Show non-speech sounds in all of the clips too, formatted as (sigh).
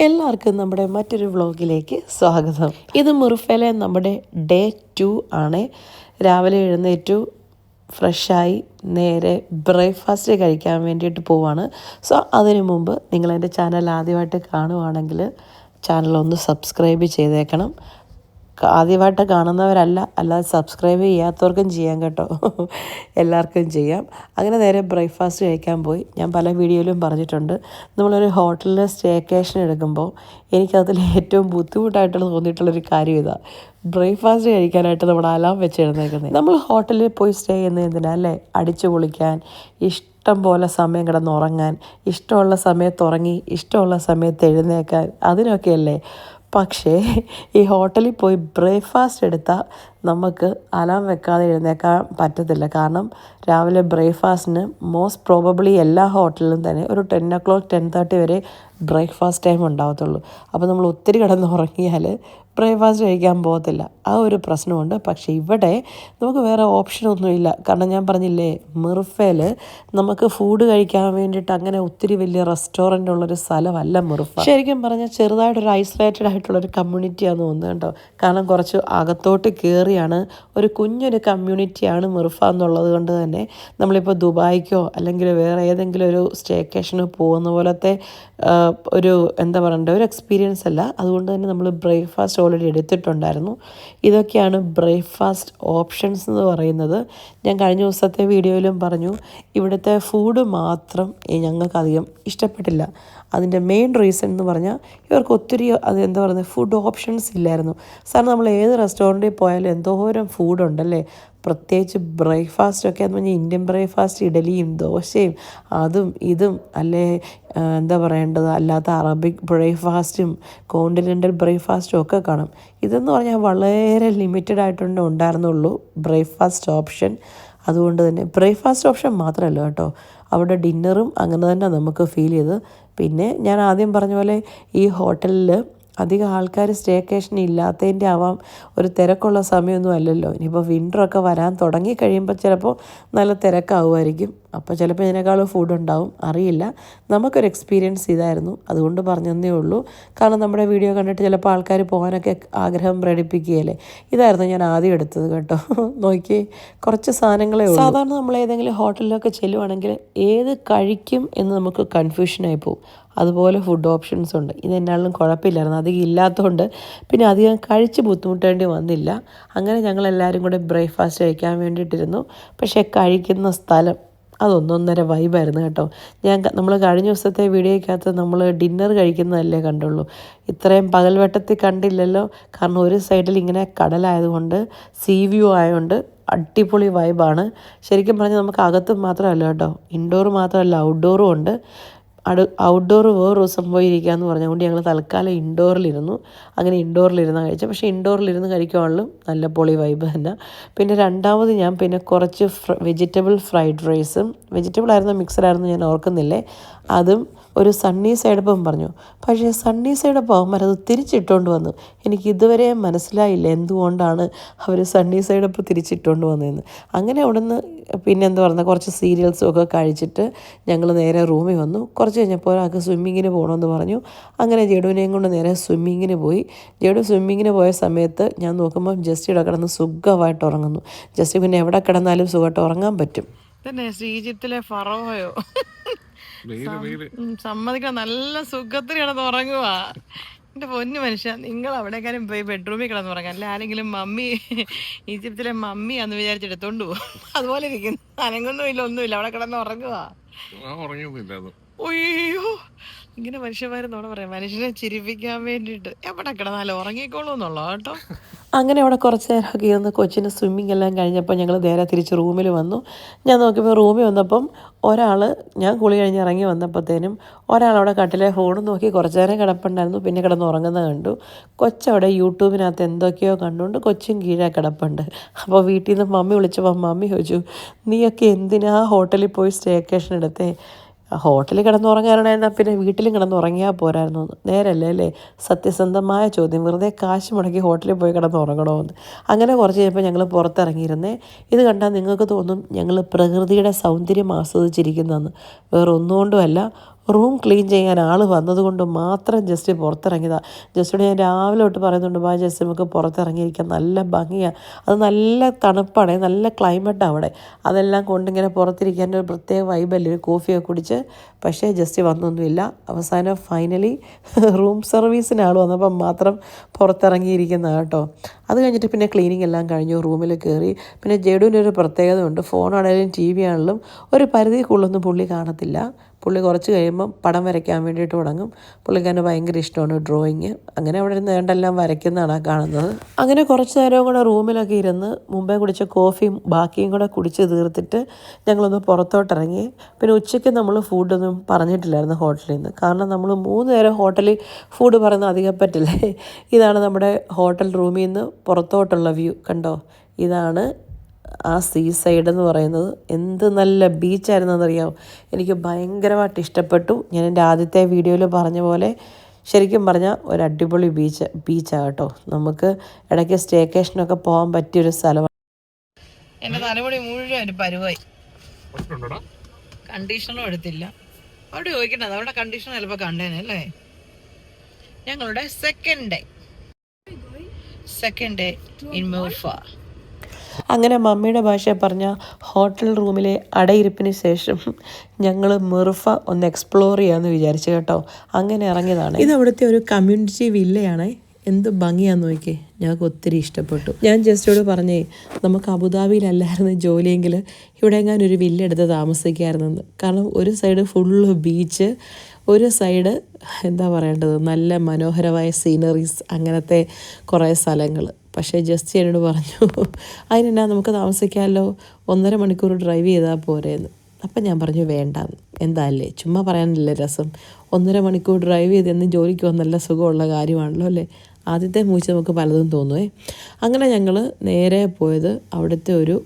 എല്ലാവർക്കും നമ്മുടെ മറ്റൊരു വ്ളോഗിലേക്ക് സ്വാഗതം. ഇത് മുറുഫയിലെ നമ്മുടെ ഡേ ടു ആണ്. രാവിലെ എഴുന്നേറ്റു ഫ്രഷായി നേരെ ബ്രേക്ക്ഫാസ്റ്റ് കഴിക്കാൻ വേണ്ടിയിട്ട് പോവാണ്. സോ അതിനു മുമ്പ് നിങ്ങളെന്റെ ചാനൽ ആദ്യമായിട്ട് കാണുവാണെങ്കിൽ ചാനൽ ഒന്ന് സബ്സ്ക്രൈബ് ചെയ്തേക്കണം. ആദ്യമായിട്ട് കാണുന്നവരല്ല അല്ലാതെ സബ്സ്ക്രൈബ് ചെയ്യാത്തവർക്കും ചെയ്യാം കേട്ടോ. എല്ലാവർക്കും ചെയ്യാം. അങ്ങനെ നേരെ ബ്രേക്ക്ഫാസ്റ്റ് കഴിക്കാൻ പോയി. ഞാൻ പല വീഡിയോയിലും പറഞ്ഞിട്ടുണ്ട്. നമ്മളൊരു ഹോട്ടലിൽ സ്റ്റേക്കേഷൻ എടുക്കുമ്പോൾ എനിക്കതിൽ ഏറ്റവും ബുദ്ധിമുട്ടായിട്ടുള്ള തോന്നിയിട്ടുള്ളൊരു കാര്യം ഇതാ. ബ്രേക്ക്ഫാസ്റ്റ് കഴിക്കാനായിട്ട് നമ്മൾ അലാം വെച്ച് എഴുന്നേക്കുന്നത് നമ്മൾ ഹോട്ടലിൽ പോയി സ്റ്റേ ചെയ്യുന്നത് അല്ലേ? അടിച്ചു പൊളിക്കാൻ ഇഷ്ടം പോലെ സമയം കിടന്നുറങ്ങാൻ ഇഷ്ടമുള്ള സമയത്ത് ഉറങ്ങി ഇഷ്ടമുള്ള സമയത്ത് എഴുന്നേക്കാൻ അതിനൊക്കെയല്ലേ? പക്ഷേ ഈ ഹോട്ടലിൽ പോയി ബ്രേക്ക്ഫാസ്റ്റ് എടുത്താൽ നമുക്ക് അലാം വെക്കാതെ എഴുന്നേക്കാൻ പറ്റത്തില്ല. കാരണം രാവിലെ ബ്രേക്ക്ഫാസ്റ്റിന് മോസ്റ്റ് പ്രോബബ്ലി എല്ലാ ഹോട്ടലിലും തന്നെ ഒരു ten o'clock ten thirty വരെ ബ്രേക്ക്ഫാസ്റ്റ് ടൈം ഉണ്ടാകത്തുള്ളൂ അപ്പോൾ നമ്മൾ ഒത്തിരി കിടന്ന് ഉറങ്ങിയാൽ ബ്രേക്ക്ഫാസ്റ്റ് കഴിക്കാൻ പോകത്തില്ല. ആ ഒരു പ്രശ്നമുണ്ട്. പക്ഷേ ഇവിടെ നമുക്ക് വേറെ ഓപ്ഷനൊന്നുമില്ല കാരണം ഞാൻ പറഞ്ഞില്ലേ മിർഫയിൽ നമുക്ക് ഫുഡ് കഴിക്കാൻ വേണ്ടിയിട്ട് അങ്ങനെ ഒത്തിരി വലിയ റെസ്റ്റോറന്റ് ഉള്ളൊരു സ്ഥലമല്ല മിർഫ. ശരിക്കും പറഞ്ഞാൽ ചെറുതായിട്ടൊരു ഐസൊലേറ്റഡ് ആയിട്ടുള്ളൊരു കമ്മ്യൂണിറ്റിയാണെന്ന് തോന്നുന്നു കേട്ടോ. കാരണം കുറച്ച് അകത്തോട്ട് കയറിയാണ് ഒരു കുഞ്ഞൊരു കമ്മ്യൂണിറ്റിയാണ് മിർഫ എന്നുള്ളത് കൊണ്ട് തന്നെ നമ്മളിപ്പോൾ ദുബായിക്കോ അല്ലെങ്കിൽ വേറെ ഏതെങ്കിലും ഒരു സ്റ്റേക്കേഷന് പോകുന്ന പോലത്തെ ഒരു എന്താ പറയണ്ടേ ഒരു എക്സ്പീരിയൻസ് അല്ല. അതുകൊണ്ട് തന്നെ നമ്മൾ ബ്രേക്ക്ഫാസ്റ്റ് ഓൾറെഡി എടുത്തിട്ടുണ്ടായിരുന്നു. ഇതൊക്കെയാണ് ബ്രേക്ക്ഫാസ്റ്റ് ഓപ്ഷൻസ് എന്ന് പറയുന്നത്. ഞാൻ കഴിഞ്ഞ ദിവസത്തെ വീഡിയോയിലും പറഞ്ഞു ഇവിടുത്തെ ഫുഡ് മാത്രം ഞങ്ങൾക്കധികം ഇഷ്ടപ്പെട്ടില്ല. അതിന്റെ മെയിൻ റീസൺ എന്ന് പറഞ്ഞാൽ ഇവർക്ക് ഒത്തിരി അത് എന്താ പറയുന്നത് ഫുഡ് ഓപ്ഷൻസ് ഇല്ലായിരുന്നു. സാറിന് നമ്മൾ ഏത് റെസ്റ്റോറന്റിൽ പോയാലും എന്തോരം ഫുഡുണ്ടല്ലേ പ്രത്യേകിച്ച് ബ്രേക്ക്ഫാസ്റ്റ് ഒക്കെ എന്ന് പറഞ്ഞാൽ ഇന്ത്യൻ ബ്രേക്ക്ഫാസ്റ്റ് ഇഡലിയും ദോശയും അതും ഇതും അല്ലേ? എന്താ പറയേണ്ടത്? അല്ലാത്ത അറബിക് ബ്രേക്ക്ഫാസ്റ്റും കോണ്ടിനെന്റൽ ബ്രേക്ക്ഫാസ്റ്റും ഒക്കെ കാണും. ഇതെന്ന് പറഞ്ഞാൽ വളരെ ലിമിറ്റഡ് ആയിട്ടുണ്ട് ഉണ്ടായിരുന്നുള്ളൂ ബ്രേക്ക്ഫാസ്റ്റ് ഓപ്ഷൻ അതുകൊണ്ട് തന്നെ ബ്രേക്ക്ഫാസ്റ്റ് ഓപ്ഷൻ മാത്രമല്ല കേട്ടോ. അവിടെ ഡിന്നറും അങ്ങനെ തന്നെ നമുക്ക് ഫീൽ ചെയ്ത് പിന്നെ ഞാൻ ആദ്യം പറഞ്ഞ പോലെ ഈ ഹോട്ടലിൽ അധികം ആൾക്കാർ സ്റ്റേക്കേഷൻ ഇല്ലാത്തതിന്റെ ആവാം ഒരു തിരക്കുള്ള സമയമൊന്നും അല്ലല്ലോ. ഇനിയിപ്പോൾ വിന്ററൊക്കെ വരാൻ തുടങ്ങി കഴിയുമ്പോൾ ചിലപ്പോൾ നല്ല തിരക്കാവുമായിരിക്കും. അപ്പോൾ ചിലപ്പോൾ ഇതിനേക്കാളും ഫുഡ് ഉണ്ടാവും. അറിയില്ല. നമുക്കൊരു എക്സ്പീരിയൻസ് ഇതായിരുന്നു. അതുകൊണ്ട് പറഞ്ഞതേ ഉള്ളൂ. കാരണം നമ്മുടെ വീഡിയോ കണ്ടിട്ട് ചിലപ്പോൾ ആൾക്കാർ പോകാനൊക്കെ ആഗ്രഹം പ്രകടിപ്പിക്കുകയല്ലേ? ഇതായിരുന്നു ഞാൻ ആദ്യം എടുത്തത് കേട്ടോ. (laughs) നോക്കി കുറച്ച് സാധനങ്ങളെ സാധാരണ നമ്മൾ ഏതെങ്കിലും ഹോട്ടലിലൊക്കെ ചെല്ലുവാണെങ്കിൽ ഏത് കഴിക്കും എന്ന് നമുക്ക് കൺഫ്യൂഷനായി പോകും അതുപോലെ ഫുഡ് ഓപ്ഷൻസ് ഉണ്ട്. ഇതെന്നാളും കുഴപ്പമില്ലായിരുന്നു. അധികം ഇല്ലാത്തതുകൊണ്ട് പിന്നെ അധികം കഴിച്ച് ബുദ്ധിമുട്ടേണ്ടി വന്നില്ല. അങ്ങനെ ഞങ്ങൾ എല്ലാവരും കൂടെ ബ്രേക്ക്ഫാസ്റ്റ് കഴിക്കാൻ വേണ്ടിയിട്ടിരുന്നു. പക്ഷേ കഴിക്കുന്ന സ്ഥലം അതൊന്നൊന്നര വൈബായിരുന്നു കേട്ടോ. ഞാൻ നമ്മൾ കഴിഞ്ഞ ദിവസത്തെ വീഡിയോയ്ക്കകത്ത് നമ്മൾ ഡിന്നർ കഴിക്കുന്നതല്ലേ കണ്ടുള്ളൂ. ഇത്രയും പകൽവട്ടത്തിൽ കണ്ടില്ലല്ലോ. കാരണം ഒരു സൈഡിൽ ഇങ്ങനെ കടലായതുകൊണ്ട് സീ വ്യൂ ആയതുകൊണ്ട് അടിപൊളി വൈബാണ് ശരിക്കും പറഞ്ഞാൽ നമുക്ക് അകത്തും മാത്രമല്ല കേട്ടോ. ഇൻഡോർ മാത്രമല്ല ഔട്ട്ഡോറും ഉണ്ട്. അടു ഔട്ട്ഡോർ വേറൊരു ദിവസം പോയി എന്ന് പറഞ്ഞുകൊണ്ട് ഞങ്ങൾ തൽക്കാലം ഇൻഡോറിലിരുന്നു അങ്ങനെ ഇൻഡോറിലിരുന്ന് കഴിച്ചു. പക്ഷേ ഇൻഡോറിലിരുന്ന് കഴിക്കുവാണെങ്കിലും നല്ല പൊളി വൈബ് തന്നെ. പിന്നെ രണ്ടാമത് ഞാൻ പിന്നെ കുറച്ച് വെജിറ്റബിൾ ഫ്രൈഡ് റൈസും വെജിറ്റബിൾ ആയിരുന്നു മിക്സഡ് ആയിരുന്നു ഞാൻ ഓർക്കുന്നില്ലേ? അതും ഒരു സണ്ണി സൈഡപ്പം പറഞ്ഞു. പക്ഷേ സണ്ണി സൈഡപ്പം അവന്മാർ അത് തിരിച്ചിട്ടുകൊണ്ട് വന്നു. എനിക്ക് ഇതുവരെ മനസ്സിലായില്ല എന്തുകൊണ്ടാണ് അവർ സണ്ണി സൈഡപ്പ് തിരിച്ചിട്ടുകൊണ്ട് വന്നതെന്ന് അങ്ങനെ അവിടെ നിന്ന് പിന്നെ പറഞ്ഞാൽ കുറച്ച് സീരിയൽസും ഒക്കെ കഴിച്ചിട്ട് ഞങ്ങൾ നേരെ റൂമിൽ വന്നു. കുറച്ച് കഴിഞ്ഞപ്പോൾ ഒരാൾക്ക് സ്വിമ്മിങ്ങിന് പോകണമെന്ന് പറഞ്ഞു. അങ്ങനെ ജഡുവിനെയും കൊണ്ട് നേരെ സ്വിമ്മിങ്ങിന് പോയി. ജഡു സ്വിമ്മിങ്ങിന് പോയ സമയത്ത് ഞാൻ നോക്കുമ്പോൾ ജസ്റ്റിയുടെ കിടന്ന് സുഖമായിട്ട് ഉറങ്ങുന്നു. ജസ്റ്റി പിന്നെ എവിടെ കിടന്നാലും സുഖമായിട്ട് ഉറങ്ങാൻ പറ്റും. തന്നെ ഈജിപ്തിലെ ഫറോയോ? സമ്മതിക്കണം. നല്ല സുഖത്തിൽ കിടന്ന് ഉറങ്ങുവാ. എന്റെ പൊന്നു മനുഷ്യ നിങ്ങൾ അവിടെക്കാരും പോയി ബെഡ്റൂമിൽ കിടന്ന് ഉറങ്ങാം. അല്ല ആരെങ്കിലും മമ്മി ഈജിപ്തിലെ മമ്മി എന്ന് വിചാരിച്ച് എടുത്തോണ്ട് പോകും അതുപോലെ ഇരിക്കുന്നു അനങ്ങൊന്നുമില്ല ഒന്നുമില്ല. അവിടെ കിടന്ന് ഉറങ്ങുവാ. ഒയ്യോ ഇങ്ങനെ മനുഷ്യന്മാരെന്നോട് പറയാം. മനുഷ്യനെ ചിരിപ്പിക്കാൻ വേണ്ടിട്ട് എവിടെ കിടന്നാലും ഉറങ്ങിക്കോളൂ എന്നുള്ളോ കേട്ടോ. അങ്ങനെ അവിടെ കുറച്ച് നേരമൊക്കെ ഇരുന്ന് കൊച്ചിന് സ്വിമ്മിങ് എല്ലാം കഴിഞ്ഞപ്പോൾ ഞങ്ങൾ നേരെ തിരിച്ച് റൂമിൽ വന്നു. ഞാൻ നോക്കിയപ്പോൾ റൂമിൽ വന്നപ്പം ഒരാൾ ഞാൻ കുളി കഴിഞ്ഞ് ഇറങ്ങി വന്നപ്പോഴത്തേനും ഒരാൾ അവിടെ കട്ടിലെ ഫോൺ നോക്കി കുറച്ച് നേരം കിടപ്പുണ്ടായിരുന്നു. പിന്നെ കിടന്ന് ഉറങ്ങുന്നത് കണ്ടു. കൊച്ചവിടെ യൂട്യൂബിനകത്ത് എന്തൊക്കെയോ കണ്ടുകൊണ്ട് കൊച്ചും കീഴെ കിടപ്പുണ്ട്. അപ്പോൾ വീട്ടിൽ നിന്ന് മമ്മി വിളിച്ചപ്പോൾ മമ്മി ചോദിച്ചു നീയൊക്കെ എന്തിനാ ഹോട്ടലിൽ പോയി സ്റ്റേക്കേഷൻ എടുത്തേ? ഹോട്ടലിൽ കിടന്നുറങ്ങാനാണെന്നാൽ പിന്നെ വീട്ടിലും കിടന്നുറങ്ങിയാൽ പോരായിരുന്നു. നേരല്ലേ അല്ലേ? സത്യസന്ധമായ ചോദ്യം. വെറുതെ കാശ് മുടക്കി ഹോട്ടലിൽ പോയി കിടന്നുറങ്ങണമെന്ന് അങ്ങനെ കുറച്ച് കഴിഞ്ഞപ്പോൾ ഞങ്ങൾ പുറത്തിറങ്ങിയിരുന്നേ. ഇത് കണ്ടാൽ നിങ്ങൾക്ക് തോന്നും ഞങ്ങൾ പ്രകൃതിയുടെ സൗന്ദര്യം ആസ്വദിച്ചിരിക്കുന്നതെന്ന്. വേറെ ഒന്നുകൊണ്ടുമല്ല റൂം ക്ലീൻ ചെയ്യാൻ ആൾ വന്നതുകൊണ്ട് മാത്രം ജസ്റ്റ് പുറത്തിറങ്ങിയതാണ് ജസ്റ്റോട് ഞാൻ രാവിലെ തൊട്ട് പറയുന്നുണ്ട് ബാ ജസ്റ്റ് നമുക്ക് പുറത്തിറങ്ങിയിരിക്കാം. നല്ല ഭംഗിയാണ് അത് നല്ല തണുപ്പാണ്. നല്ല ക്ലൈമറ്റാണ് അവിടെ. അതെല്ലാം കൊണ്ടിങ്ങനെ പുറത്തിരിക്കാൻ ഒരു പ്രത്യേക വൈബല്ലേ ഒരു കോഫിയൊക്കെ കുടിച്ച്. പക്ഷേ ജസ്റ്റ് വന്നൊന്നുമില്ല. അവസാനം ഫൈനലി റൂം സർവീസിന് ആൾ വന്നപ്പം മാത്രം പുറത്തിറങ്ങിയിരിക്കുന്ന കേട്ടോ. അത് കഴിഞ്ഞിട്ട് പിന്നെ ക്ലീനിങ് എല്ലാം കഴിഞ്ഞു റൂമിൽ കയറി പിന്നെ ജെഡുവിന്റെ ഒരു പ്രത്യേകത ഉണ്ട് ഫോണാണെങ്കിലും ടി വി ആണെങ്കിലും ഒരു പരിധിക്കുള്ളൊന്നും പുള്ളി കാണത്തില്ല. പുള്ളി കുറച്ച് കഴിയുമ്പം പടം വരയ്ക്കാൻ വേണ്ടിയിട്ട് തുടങ്ങും. പുള്ളിക്കാരന് ഭയങ്കര ഇഷ്ടമാണ് ഡ്രോയിങ്. അങ്ങനെ അവിടെ ഇരുന്ന് ഏണ്ടെല്ലാം വരയ്ക്കുന്നതാണ് കാണുന്നത്. അങ്ങനെ കുറച്ച് നേരവും കൂടെ റൂമിലൊക്കെ ഇരുന്ന് മുമ്പേ കുടിച്ച കോഫിയും ബാക്കിയും കൂടെ കുടിച്ച് തീർത്തിട്ട് ഞങ്ങളൊന്ന് പുറത്തോട്ടിറങ്ങി. പിന്നെ ഉച്ചയ്ക്ക് നമ്മൾ ഫുഡൊന്നും പറഞ്ഞിട്ടില്ലായിരുന്നു ഹോട്ടലിൽ നിന്ന്. കാരണം നമ്മൾ മൂന്ന് നേരം ഹോട്ടലിൽ ഫുഡ് പറയുന്ന അധികം പറ്റില്ലേ. ഇതാണ് നമ്മുടെ ഹോട്ടൽ റൂമിൽ നിന്ന് പുറത്തോട്ടുള്ള വ്യൂ. കണ്ടോ? ഇതാണ് ആ സീ സൈഡ് എന്ന് പറയുന്നത് എന്ത് നല്ല ബീച്ചായിരുന്നെന്നറിയാമോ എനിക്ക് ഭയങ്കരമായിട്ട് ഇഷ്ടപ്പെട്ടു. ഞാൻ എന്റെ ആദ്യത്തെ വീഡിയോയിൽ പറഞ്ഞ പോലെ ശരിക്കും പറഞ്ഞാൽ ഒരു അടിപൊളി ബീച്ച് ബീച്ചാണ് കേട്ടോ. നമുക്ക് ഇടയ്ക്ക് സ്റ്റേക്കേഷനൊക്കെ പോകാൻ പറ്റിയൊരു സ്ഥലമാണ്. എന്റെ തലമുടി മുഴുവൻ ഒരു പരുവായി. കണ്ടീഷണറും എടുത്തില്ല. അവിടെ ചോദിക്കണ്ടത് അവിടെ കണ്ടീഷണർ ചിലപ്പോൾ കണ്ടേനെ അല്ലേ? ഞങ്ങളുടെ second day second day in മൂഫ അങ്ങനെ മമ്മിയുടെ ഭാഷ പറഞ്ഞ ഹോട്ടൽ റൂമിലെ അടയിരിപ്പിന് ശേഷം ഞങ്ങൾ മെറുഫ ഒന്ന് എക്സ്പ്ലോർ ചെയ്യാമെന്ന് വിചാരിച്ചു കേട്ടോ. അങ്ങനെ ഇറങ്ങിയതാണ്. ഇത് അവിടുത്തെ ഒരു കമ്മ്യൂണിറ്റി വില്ലയാണ് എന്ത് ഭംഗിയാന്ന് നോക്കിയേ. ഞങ്ങൾക്ക് ഒത്തിരി ഇഷ്ടപ്പെട്ടു. ഞാൻ ജസ്റ്റോട് പറഞ്ഞേ നമുക്ക് അബുദാബിയിലല്ലായിരുന്നു ജോലിയെങ്കിൽ ഇവിടെ എങ്ങാനും ഒരു വില്ല എടുത്ത് താമസിക്കാമായിരുന്നെന്ന് കാരണം ഒരു സൈഡ് ഫുള്ള് ബീച്ച് ഒരു സൈഡ് എന്താ പറയേണ്ടത്? നല്ല മനോഹരമായ സീനറീസ് അങ്ങനത്തെ കുറേ സ്ഥലങ്ങൾ പക്ഷേ ജസ്റ്റ് എന്നോട് പറഞ്ഞു അതിനെന്നാ നമുക്ക് താമസിക്കാമല്ലോ ഒന്നര മണിക്കൂർ ഡ്രൈവ് ചെയ്താൽ പോരേന്ന്. അപ്പം ഞാൻ പറഞ്ഞു വേണ്ട. എന്താല്ലേ? ചുമ്മാ പറയാനല്ലേ രസം? ഒന്നര മണിക്കൂർ ഡ്രൈവ് ചെയ്ത് എന്നും ജോലിക്ക് വന്നല്ല നല്ല സുഖമുള്ള കാര്യമാണല്ലോ അല്ലേ? ആദ്യത്തെ മൂച്ച് നമുക്ക് പലതും തോന്നുവേ. അങ്ങനെ ഞങ്ങൾ നേരെ പോയത് അവിടുത്തെ ഒരു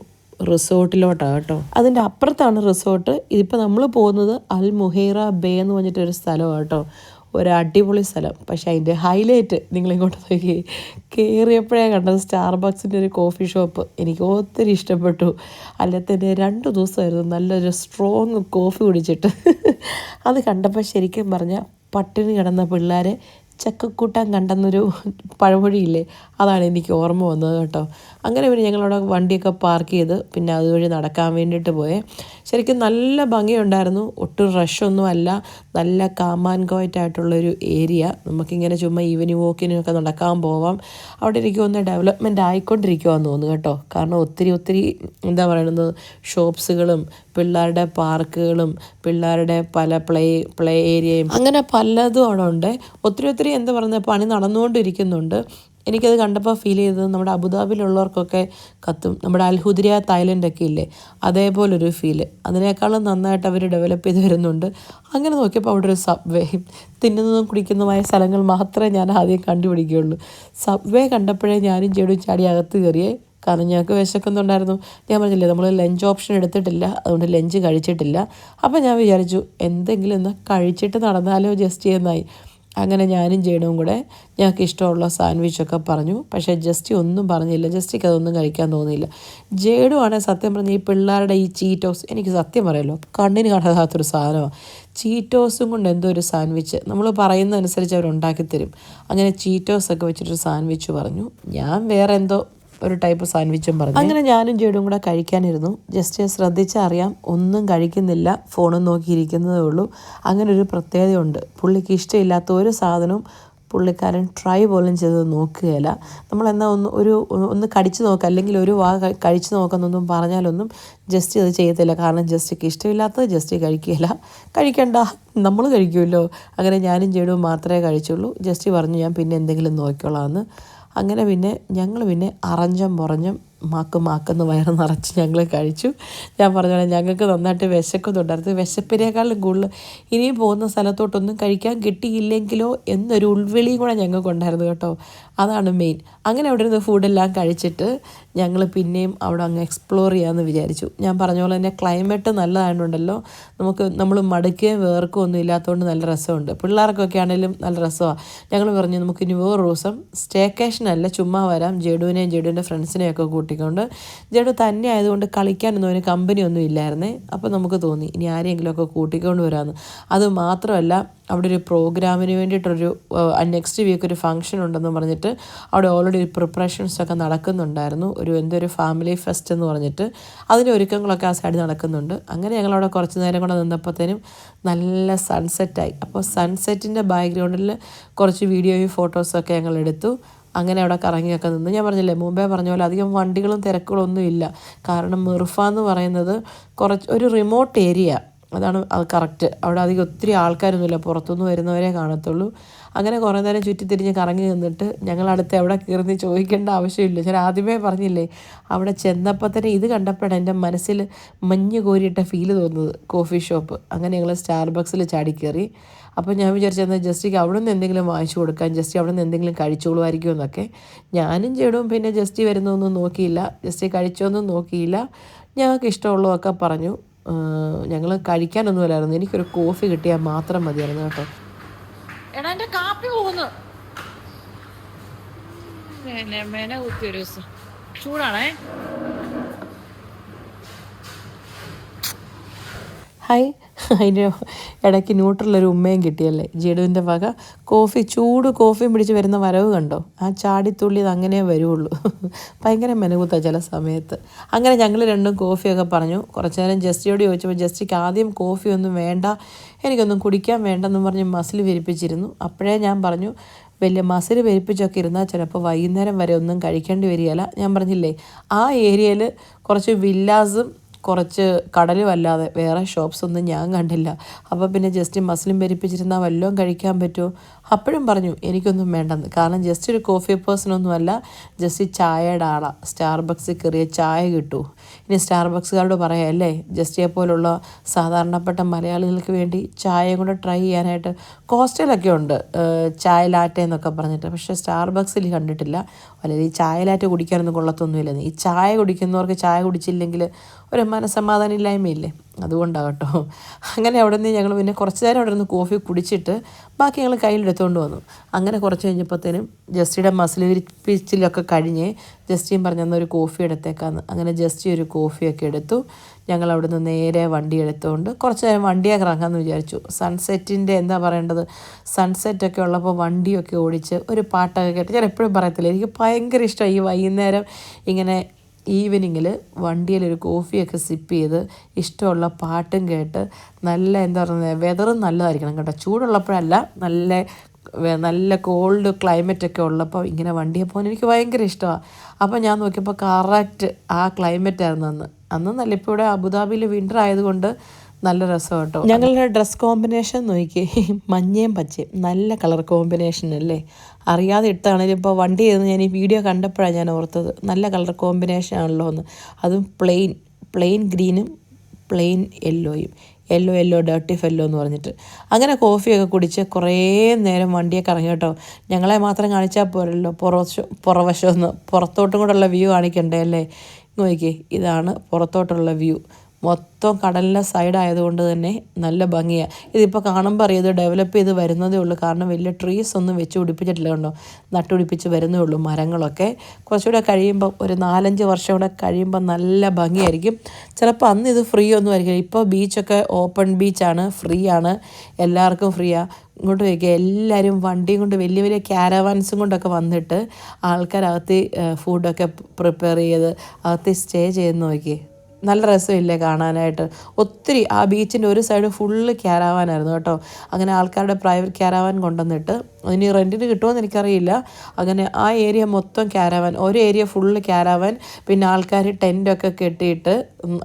റിസോർട്ടിലോട്ടാണ് കേട്ടോ. അതിന്റെ അപ്പുറത്താണ് റിസോർട്ട്. ഇതിപ്പോൾ നമ്മൾ പോകുന്നത് അൽ മുഹേറ ബേ എന്ന് പറഞ്ഞിട്ടൊരു സ്ഥലമാണ് കേട്ടോ. ഒരു അടിപൊളി സ്ഥലം. പക്ഷേ അതിന്റെ ഹൈലൈറ്റ് നിങ്ങളിങ്ങോട്ട് നോക്കി. കയറിയപ്പോഴേ കണ്ടത് സ്റ്റാർബക്സിന്റെ ഒരു കോഫി ഷോപ്പ് എനിക്ക് ഒത്തിരി ഇഷ്ടപ്പെട്ടു. അല്ലെ തന്നെ രണ്ട് ദിവസമായിരുന്നു നല്ലൊരു സ്ട്രോങ് കോഫി കുടിച്ചിട്ട്. അത് കണ്ടപ്പോൾ ശരിക്കും പറഞ്ഞാൽ പട്ടിണി കിടന്ന പിള്ളേരെ ചക്കക്കൂട്ടാൻ കണ്ടെന്നൊരു പഴമൊഴിയില്ലേ? അതാണ് എനിക്ക് ഓർമ്മ വന്നത് കേട്ടോ. അങ്ങനെ പിന്നെ ഞങ്ങളവിടെ വണ്ടിയൊക്കെ പാർക്ക് ചെയ്ത് പിന്നെ അതുവഴി നടക്കാൻ വേണ്ടിയിട്ട് പോയേ. ശരിക്കും നല്ല ഭംഗിയുണ്ടായിരുന്നു. ഒട്ടും റഷൊന്നും അല്ല. നല്ല കാമാൻകോയറ്റായിട്ടുള്ളൊരു ഏരിയ നമുക്കിങ്ങനെ ചുമ്മാ ഈവനിങ് വോക്കിനൊക്കെ നടക്കാൻ പോവാം. അവിടെ എനിക്ക് ഒന്ന് ഡെവലപ്മെന്റ് ആയിക്കൊണ്ടിരിക്കുവാന്ന് തോന്നുന്നു കേട്ടോ. കാരണം ഒത്തിരി ഒത്തിരി എന്താ പറയുന്നത് ഷോപ്സുകളും പിള്ളേരുടെ പാർക്കുകളും പിള്ളേരുടെ പല പ്ലേ പ്ലേ ഏരിയയും അങ്ങനെ പലതും അവിടെ ഉണ്ട്. ഒത്തിരി ഒത്തിരി എന്താ പറയുന്നത്? പണി നടന്നുകൊണ്ടിരിക്കുന്നുണ്ട്. എനിക്കത് കണ്ടപ്പോൾ ഫീൽ ചെയ്തത് നമ്മുടെ അബുദാബിയിലുള്ളവർക്കൊക്കെ കത്തും. നമ്മുടെ അൽഹുദിരിയ തായ്ലൻഡൊക്കെ ഇല്ലേ? അതേപോലൊരു ഫീൽ അതിനേക്കാളും നന്നായിട്ട് അവർ ഡെവലപ്പ് ചെയ്ത് വരുന്നുണ്ട്. അങ്ങനെ നോക്കിയപ്പോൾ അവിടെ ഒരു സബ്വേ തിന്നുന്നതും കുടിക്കുന്നതുമായ സ്ഥലങ്ങൾ മാത്രമേ ഞാൻ ആദ്യം കണ്ടുപിടിക്കുകയുള്ളൂ. സബ്വേ കണ്ടപ്പോഴേ ഞാനും ചേടും ചാടി അകത്ത് കയറിയേ. കാരണം ഞങ്ങൾക്ക് വിശക്കുന്നുണ്ടായിരുന്നു. ഞാൻ പറഞ്ഞില്ലേ നമ്മൾ ലഞ്ച് ഓപ്ഷൻ എടുത്തിട്ടില്ല. അതുകൊണ്ട് ലഞ്ച് കഴിച്ചിട്ടില്ല. അപ്പോൾ ഞാൻ വിചാരിച്ചു എന്തെങ്കിലും ഒന്ന് കഴിച്ചിട്ട് നടന്നാലോ ജസ്റ്റ് ചെയ്യുന്നതായി. അങ്ങനെ ഞാനും ജേണും കൂടെ ഞങ്ങൾക്ക് ഇഷ്ടമുള്ള സാൻഡ്വിച്ചൊക്കെ പറഞ്ഞു. പക്ഷേ ജസ്റ്റി ഒന്നും പറഞ്ഞില്ല. ജസ്റ്റിക്ക് അതൊന്നും കഴിക്കാൻ തോന്നിയില്ല. ജേഡു ആണെങ്കിൽ സത്യം പറഞ്ഞാൽ ഈ പിള്ളേരുടെ ഈ ചീറ്റോസ് എനിക്ക് സത്യം പറയല്ലോ കണ്ണിന് കാണാത്തൊരു സാധനമാണ് ചീറ്റോസും കൊണ്ട് എന്തോ ഒരു സാൻഡ്വിച്ച്. നമ്മൾ പറയുന്നതനുസരിച്ച് അവർ തരും അങ്ങനെ ചീറ്റോസൊക്കെ വെച്ചിട്ടൊരു സാൻഡ്വിച്ച് പറഞ്ഞു. ഞാൻ വേറെ എന്തോ ഒരു ടൈപ്പ് സാൻഡ്വിച്ചും പറഞ്ഞു. അങ്ങനെ ഞാനും ജേഡും കൂടെ കഴിക്കാനിരുന്നു. ജസ്റ്റ് ശ്രദ്ധിച്ചറിയാം ഒന്നും കഴിക്കുന്നില്ല ഫോണും നോക്കിയിരിക്കുന്നതേ ഉള്ളൂ. അങ്ങനെ ഒരു പ്രത്യേകതയുണ്ട്. പുള്ളിക്ക് ഇഷ്ടമില്ലാത്ത ഒരു സാധനവും പുള്ളിക്കാരൻ ട്രൈ പോലും ചെയ്ത് നോക്കുകയില്ല. നമ്മളെന്നാൽ ഒന്ന് ഒരു ഒന്ന് കടിച്ചു നോക്കുക അല്ലെങ്കിൽ ഒരു വാ കഴിച്ചു നോക്കുന്നൊന്നും പറഞ്ഞാലൊന്നും ജസ്റ്റ് അത് ചെയ്യത്തില്ല. കാരണം ജസ്റ്റിക്ക് ഇഷ്ടമില്ലാത്തത് ജസ്റ്റ് കഴിക്കുകയില്ല. കഴിക്കണ്ട നമ്മൾ കഴിക്കുമല്ലോ. അങ്ങനെ ഞാനും ചേടും മാത്രമേ കഴിച്ചുള്ളൂ. ജസ്റ്റ് പറഞ്ഞു ഞാൻ പിന്നെ എന്തെങ്കിലും നോക്കിക്കോളാമെന്ന് അങ്ങനെ പിന്നെ ഞങ്ങൾ പിന്നെ അറഞ്ഞും പുറഞ്ഞും മാക്ക് മാക്കെന്ന് വയറ് നിറച്ച് ഞങ്ങൾ കഴിച്ചു. ഞാൻ പറഞ്ഞ പോലെ ഞങ്ങൾക്ക് നന്നായിട്ട് വിശക്കുന്നുണ്ടായിരുന്നു. വിശപ്പിനേക്കാളും കൂടുതൽ ഇനിയും പോകുന്ന സ്ഥലത്തോട്ടൊന്നും കഴിക്കാൻ കിട്ടിയില്ലെങ്കിലോ എന്നൊരു ഉൾവിളിയും കൂടെ ഞങ്ങൾക്കുണ്ടായിരുന്നു കേട്ടോ. അതാണ് മെയിൻ അങ്ങനെ അവിടെ ഇരുന്ന് ഫുഡെല്ലാം കഴിച്ചിട്ട് ഞങ്ങൾ പിന്നെയും അവിടെ അങ്ങ് എക്സ്പ്ലോർ ചെയ്യാമെന്ന് വിചാരിച്ചു. ഞാൻ പറഞ്ഞ പോലെ തന്നെ ക്ലൈമറ്റ് നല്ലതായതുകൊണ്ടല്ലോ നമുക്ക് നമ്മൾ മടുക്കുകയും വേർക്കും ഒന്നും ഇല്ലാത്തതുകൊണ്ട് നല്ല രസമുണ്ട്. പിള്ളേർക്കൊക്കെ ആണെങ്കിലും നല്ല രസമാണ് ഞങ്ങൾ പറഞ്ഞു നമുക്ക് ഇനി വേറൊരു ദിവസം സ്റ്റേക്കേഷൻ അല്ല ചുമ്മാ വരാം. ജഡുവിനെയും ജഡുവിന്റെ ഫ്രണ്ട്സിനെയൊക്കെ കൂട്ടി കൂട്ടിക്കൊണ്ട്. ജഡു തന്നെ ആയതുകൊണ്ട് കളിക്കാനൊന്നും അവന് കമ്പനിയൊന്നും ഇല്ലായിരുന്നേ. അപ്പോൾ നമുക്ക് തോന്നി ഇനി ആരെങ്കിലുമൊക്കെ കൂട്ടിക്കൊണ്ട് വരാമെന്ന് അത് മാത്രമല്ല അവിടെ ഒരു പ്രോഗ്രാമിന് വേണ്ടിയിട്ടൊരു നെക്സ്റ്റ് വീക്ക് ഒരു ഫംഗ്ഷൻ ഉണ്ടെന്ന് പറഞ്ഞിട്ട് അവിടെ ഓൾറെഡി ഒരു പ്രിപ്പറേഷൻസ് ഒക്കെ നടക്കുന്നുണ്ടായിരുന്നു. ഒരു എന്തോ ഒരു ഫാമിലി ഫെസ്റ്റ് എന്ന് പറഞ്ഞിട്ട് അതിന്റെ ഒരുക്കങ്ങളൊക്കെ ആ സൈഡിൽ നടക്കുന്നുണ്ട്. അങ്ങനെ ഞങ്ങളവിടെ കുറച്ച് നേരം കൂടെ നിന്നപ്പോഴത്തേനും നല്ല സൺസെറ്റായി അപ്പോൾ സൺസെറ്റിന്റെ ബാക്ക്ഗ്രൗണ്ടിൽ കുറച്ച് വീഡിയോയും ഫോട്ടോസൊക്കെ ഞങ്ങൾ എടുത്തു. അങ്ങനെ അവിടെ കറങ്ങിയൊക്കെ നിന്ന്. ഞാൻ പറഞ്ഞില്ലേ മുമ്പേ പറഞ്ഞ പോലെ അധികം വണ്ടികളും തിരക്കുകളൊന്നും ഇല്ല. കാരണം മിർഫ എന്ന് പറയുന്നത് കുറച്ച് ഒരു റിമോട്ട് ഏരിയ അതാണ് അത് കറക്റ്റ്. അവിടെ അധികം ഒത്തിരി ആൾക്കാരൊന്നുമില്ല. പുറത്തുനിന്ന് വരുന്നവരെ കാണത്തുള്ളൂ. അങ്ങനെ കുറേ നേരം ചുറ്റിത്തിരിഞ്ഞ് കറങ്ങി നിന്നിട്ട് ഞങ്ങൾ അടുത്ത് എവിടെ കയറി ചോദിക്കേണ്ട ആവശ്യമില്ല. ഞാൻ ആദ്യമേ പറഞ്ഞില്ലേ അവിടെ ചെന്നപ്പോൾ തന്നെ ഇത് കണ്ടപ്പോഴാണ് എന്റെ മനസ്സിൽ മഞ്ഞ് കോരിയിട്ട ഫീൽ തോന്നുന്നത്. കോഫി ഷോപ്പ് അങ്ങനെ ഞങ്ങൾ സ്റ്റാർബക്സിൽ ചാടി കയറി. അപ്പോൾ ഞാൻ വിചാരിച്ചെന്നാൽ ജസ്റ്റിക്ക് അവിടെ നിന്ന് എന്തെങ്കിലും വാങ്ങിച്ചു കൊടുക്കാൻ ജസ്റ്റ് അവിടെ നിന്ന് എന്തെങ്കിലും കഴിച്ചോളുമായിരിക്കും എന്നൊക്കെ. ഞാനും ചേടും പിന്നെ ജസ്റ്റി വരുന്നൊന്നും നോക്കിയില്ല. ജസ്റ്റ് കഴിച്ചോന്നും നോക്കിയില്ല. ഞങ്ങൾക്ക് ഇഷ്ടമുള്ളതൊക്കെ പറഞ്ഞു. ഞങ്ങൾ കഴിക്കാനൊന്നുമില്ലായിരുന്നു. എനിക്കൊരു കോഫി കിട്ടിയാൽ മാത്രം മതിയായിരുന്നു കേട്ടോ. എടാ എന്റെ കാപ്പി ചൂടാണേ. ഹായ്. അതിന്റെ ഇടയ്ക്ക് ന്യൂട്രലൊരു ഉമ്മയും കിട്ടിയല്ലേ? ജഡുവിന്റെ വക കോഫി ചൂട് കോഫിയും പിടിച്ച് വരുന്ന വരവ് കണ്ടോ? ആ ചാടിത്തുള്ളി ഇത് അങ്ങനെ വരുള്ളൂ ഭയങ്കര മെനകുത്ത ചില സമയത്ത്. അങ്ങനെ ഞങ്ങൾ രണ്ടും കോഫിയൊക്കെ പറഞ്ഞു. കുറച്ച് നേരം ജസ്റ്റിയോട് ചോദിച്ചപ്പോൾ ജസ്റ്റിക്ക് ആദ്യം കോഫി ഒന്നും വേണ്ട എനിക്കൊന്നും കുടിക്കാൻ വേണ്ടെന്ന് പറഞ്ഞ് മസിൽ വിരിപ്പിച്ചിരുന്നു അപ്പോഴേ ഞാൻ പറഞ്ഞു വലിയ മസിൽ വിരിപ്പിച്ചൊക്കെ ഇരുന്നാൽ ചിലപ്പോൾ വൈകുന്നേരം വരെ ഒന്നും കഴിക്കേണ്ടി വരികയില്ല. ഞാൻ പറഞ്ഞില്ലേ ആ ഏരിയയിൽ കുറച്ച് വില്ലാസും കുറച്ച് കടലുമല്ലാതെ വേറെ ഷോപ്സ് ഒന്നും ഞാൻ കണ്ടില്ല. അപ്പോൾ പിന്നെ ജസ്റ്റ് മസ്ലിം പെരിപ്പിച്ചിരുന്നാൽ വല്ലതും കഴിക്കാൻ പറ്റുമോ? അപ്പോഴും പറഞ്ഞു എനിക്കൊന്നും വേണ്ടെന്ന്. കാരണം ജസ്റ്റ് ഒരു കോഫി പേഴ്സണൊന്നുമല്ല ജസ്റ്റ് ചായയുടെ ആളാണ് സ്റ്റാർബക്സിൽ കയറിയ ചായ കിട്ടൂ. ഇനി സ്റ്റാർബക്സുകാരോട് പറയാം അല്ലേ ജസ്റ്റിയെ പോലുള്ള സാധാരണപ്പെട്ട മലയാളികൾക്ക് വേണ്ടി ചായ കൂടെ ട്രൈ ചെയ്യാനായിട്ട് കോസ്റ്റലൊക്കെ ഉണ്ട്. ചായ ലാറ്റെ എന്നൊക്കെ പറഞ്ഞിട്ട്. പക്ഷേ സ്റ്റാർബക്സിൽ കണ്ടിട്ടില്ല. അല്ലെങ്കിൽ ഈ ചായലാറ്റ് കുടിക്കാനൊന്നും കൊള്ളത്തൊന്നുമില്ലെന്ന് ഈ ചായ കുടിക്കുന്നവർക്ക് ചായ കുടിച്ചില്ലെങ്കിൽ ഒരു മനസ്സമാധാനം ഇല്ലായ്മയില്ലേ അതുകൊണ്ടാകട്ടോ. അങ്ങനെ അവിടെ നിന്ന് ഞങ്ങൾ പിന്നെ കുറച്ച് നേരം അവിടെ നിന്ന് കോഫി കുടിച്ചിട്ട് ബാക്കി ഞങ്ങൾ കയ്യിലെടുത്തുകൊണ്ട് വന്നു. അങ്ങനെ കുറച്ച് കഴിഞ്ഞപ്പോഴത്തേനും ജസ്റ്റിയുടെ മസിൽ വിരിപ്പിച്ചിലൊക്കെ കഴിഞ്ഞ് ജസ്റ്റിയും ഒരു കോഫി എടുത്തേക്കാന്ന്. അങ്ങനെ ജസ്റ്റി ഒരു കോഫിയൊക്കെ എടുത്തു. ഞങ്ങൾ അവിടെ നിന്ന് നേരെ വണ്ടി എടുത്തുകൊണ്ട് കുറച്ച് നേരം വണ്ടിയൊക്കെ ഇറങ്ങാമെന്ന് വിചാരിച്ചു. സൺസെറ്റിന്റെ എന്താ പറയേണ്ടത്? സൺസെറ്റൊക്കെ ഉള്ളപ്പോൾ വണ്ടിയൊക്കെ ഓടിച്ച് ഒരു പാട്ടൊക്കെ കേട്ട് ഞാൻ എപ്പോഴും പറയത്തില്ല. എനിക്ക് ഭയങ്കര ഇഷ്ടമായി ഈ വൈകുന്നേരം ഇങ്ങനെ ഈവനിങ്ങിൽ വണ്ടിയിലൊരു കോഫിയൊക്കെ സിപ്പ് ചെയ്ത് ഇഷ്ടമുള്ള പാട്ടും കേട്ട് നല്ല എന്താ പറയുന്നത് വെതറും നല്ലതായിരിക്കണം കേട്ടോ. ചൂടുള്ളപ്പോഴല്ല നല്ല നല്ല കോൾഡ് ക്ലൈമറ്റ് ഒക്കെ ഉള്ളപ്പോൾ ഇങ്ങനെ വണ്ടിയെ പോകാൻ എനിക്ക് ഭയങ്കര ഇഷ്ടമാണ്. അപ്പോൾ ഞാൻ നോക്കിയപ്പോൾ കറക്റ്റ് ആ ക്ലൈമറ്റ് ആയിരുന്നു അന്ന്. അന്ന് നല്ല ഇപ്പോൾ ഇവിടെ അബുദാബിയിൽ വിന്റർ ആയതുകൊണ്ട് നല്ല രസം കേട്ടോ. ഞങ്ങളുടെ ഡ്രസ് കോമ്പിനേഷൻ നോക്കി മഞ്ഞയും പച്ചയും നല്ല കളർ കോമ്പിനേഷൻ അല്ലേ? അറിയാതെ ഇട്ടാണെങ്കിലും ഇപ്പോൾ വണ്ടി ചെയ്ത് ഞാൻ ഈ വീഡിയോ കണ്ടപ്പോഴാണ് ഞാൻ ഓർത്തത്. നല്ല കളർ കോമ്പിനേഷൻ ആണല്ലോ എന്ന്. അതും പ്ലെയിൻ പ്ലെയിൻ ഗ്രീനും പ്ലെയിൻ യെല്ലോയും യെല്ലോ യെല്ലോ ഡേർട്ടി ഫെല്ലോ എന്ന് പറഞ്ഞിട്ട്. അങ്ങനെ കോഫിയൊക്കെ കുടിച്ച് കുറേ നേരം വണ്ടിയൊക്കെ ഇറങ്ങി കേട്ടോ. ഞങ്ങളെ മാത്രം കാണിച്ചാൽ പോരല്ലോ. പുറവശം പുറവശം ഒന്ന് പുറത്തോട്ടും കൂടെയുള്ള വ്യൂ കാണിക്കണ്ടേ അല്ലേ? നോക്കിയേ. ഇതാണ് പുറത്തോട്ടുള്ള വ്യൂ മൊത്തം കടലിന്റെ സൈഡ് ആയതുകൊണ്ട് തന്നെ നല്ല ഭംഗിയാണ് ഇതിപ്പോൾ കാണുമ്പോൾ അറിയാം ഡെവലപ്പ് ചെയ്ത് വരുന്നതേ ഉള്ളൂ. കാരണം വലിയ ട്രീസ് ഒന്നും വെച്ച് പിടിപ്പിച്ചിട്ടില്ല കണ്ടോ? നട്ടുപിടിപ്പിച്ച് വരുന്നേ ഉള്ളൂ മരങ്ങളൊക്കെ. കുറച്ചുകൂടെ കഴിയുമ്പോൾ ഒരു നാലഞ്ച് വർഷം കൂടെ കഴിയുമ്പോൾ നല്ല ഭംഗിയായിരിക്കും. ചിലപ്പോൾ അന്ന് ഇത് ഫ്രീ ഒന്നും ആയിരിക്കും ഇപ്പോൾ ബീച്ചൊക്കെ ഓപ്പൺ ബീച്ചാണ് ഫ്രീ ആണ് എല്ലാവർക്കും ഫ്രീയാണ് ഇങ്ങോട്ട് വയ്ക്കുക എല്ലാവരും വണ്ടിയും കൊണ്ട് വലിയ വലിയ ക്യാരവാൻസും കൊണ്ടൊക്കെ വന്നിട്ട് ആൾക്കാരകത്ത് ഫുഡൊക്കെ പ്രിപ്പയർ ചെയ്ത് അകത്ത് സ്റ്റേ ചെയ്യുന്ന നോക്കിയേ. നല്ല രസമില്ലേ കാണാനായിട്ട്. ഒത്തിരി ആ ബീച്ചിന്റെ ഒരു സൈഡ് ഫുള്ള് ക്യാരാവാനായിരുന്നു കേട്ടോ. അങ്ങനെ ആൾക്കാരുടെ പ്രൈവറ്റ് ക്യാരാവാൻ കൊണ്ടുവന്നിട്ട് അതിന് റെന്റിന് കിട്ടുമോ എനിക്കറിയില്ല. അങ്ങനെ ആ ഏരിയ മൊത്തം ക്യാരാവാൻ ഒരു ഏരിയ ഫുള്ള് ക്യാരാവാൻ പിന്നെ ആൾക്കാർ ടെന്റൊക്കെ കെട്ടിയിട്ട്